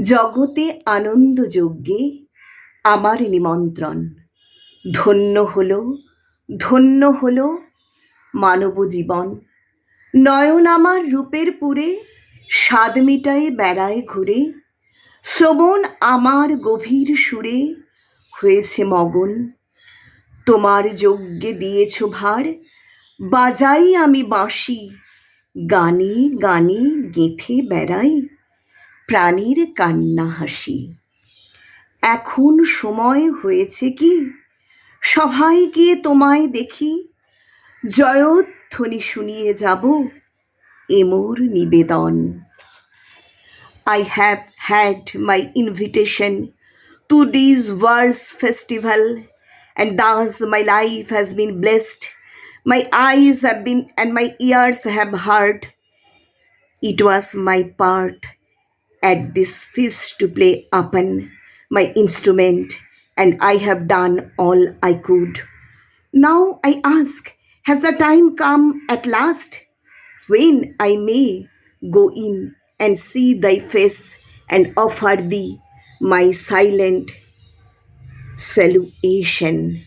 জগতে আনন্দ যজ্ঞে আমার নিমন্ত্রণ। ধন্য হল ধন্য হল মানব জীবন। নয়ন আমার রূপের পুরে, স্বাদ মিটায়ে বেড়ায় ঘুরে। শ্রবণ আমার গভীর সুরে, হয়েছে মগন। তোমার যজ্ঞে দিয়েছ ভার, বাজাই আমি বাঁশি। গানে গানে গেঁথে বেড়াই প্রাণীর কান্না হাসি। এখন সময় হয়েছে কি? সবাই গিয়ে তোমায় দেখি। জয়ধ্বনি শুনিয়ে যাব এমোর নিবেদন। I have had my invitation to this world's festival and thus my life has been blessed my eyes have been and my ears have heard it was my part at this feast to play upon my instrument, and I have done all I could. Now I ask, has the time come at last when I may go in and see thy face and offer thee my silent salutation?